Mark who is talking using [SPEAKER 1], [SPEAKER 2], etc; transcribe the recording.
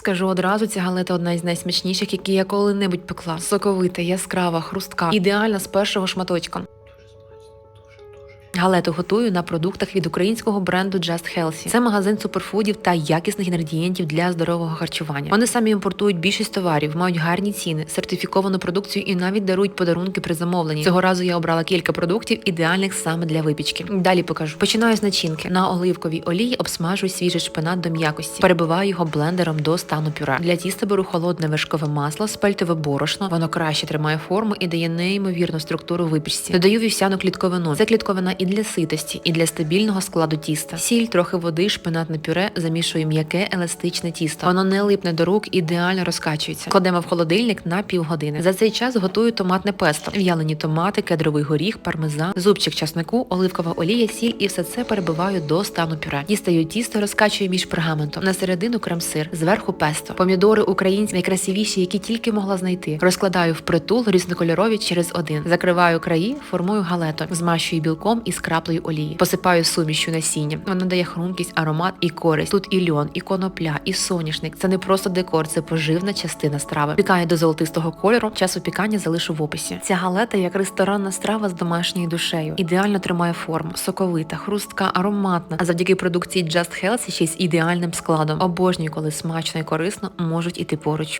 [SPEAKER 1] Скажу одразу, ця галета одна із найсмачніших, які я коли-небудь пекла. Соковита, яскрава, хрустка, ідеальна з першого шматочка. Галету готую на продуктах від українського бренду Just Healthy. Це магазин суперфудів та якісних інгредієнтів для здорового харчування. Вони самі імпортують більшість товарів, мають гарні ціни, сертифіковану продукцію і навіть дарують подарунки при замовленні. Цього разу я обрала кілька продуктів, ідеальних саме для випічки. Далі покажу. Починаю з начинки. На оливковій олії обсмажую свіжий шпинат до м'якості. Перебиваю його блендером до стану пюре. Для тіста беру холодне вершкове масло, спельтове борошно. Воно краще тримає форму і дає неймовірну структуру випічці. Додаю вівсяну клітковину. Це клітковина і для ситості, і для стабільного складу тіста. Сіль, трохи води, шпинатне пюре, замішую м'яке еластичне тісто. Воно не липне до рук, ідеально розкачується. Кладемо в холодильник на півгодини. За цей час готую томатне песто, в'ялені томати, кедровий горіх, пармезан, зубчик часнику, оливкова олія, сіль і все це перебиваю до стану пюре. Дістаю тісто, розкачую між пергаментом. На середину крем-сир, зверху песто. Помідори українські найкрасивіші, які тільки могла знайти. Розкладаю в притул різнокольорові через один. Закриваю краї, формую галету, змащую білком і краплею олії. Посипаю сумішю насіння. Вона дає хрумкість, аромат і користь. Тут і льон, і конопля, і соняшник. Це не просто декор, це поживна частина страви. Пікаю до золотистого кольору. Час опікання залишу в описі. Ця галета як ресторанна страва з домашньою душею. Ідеально тримає форму, соковита, хрустка, ароматна. А завдяки продукції Just Healthy ще й з ідеальним складом. Обожнюю, коли смачно і корисно можуть іти поруч.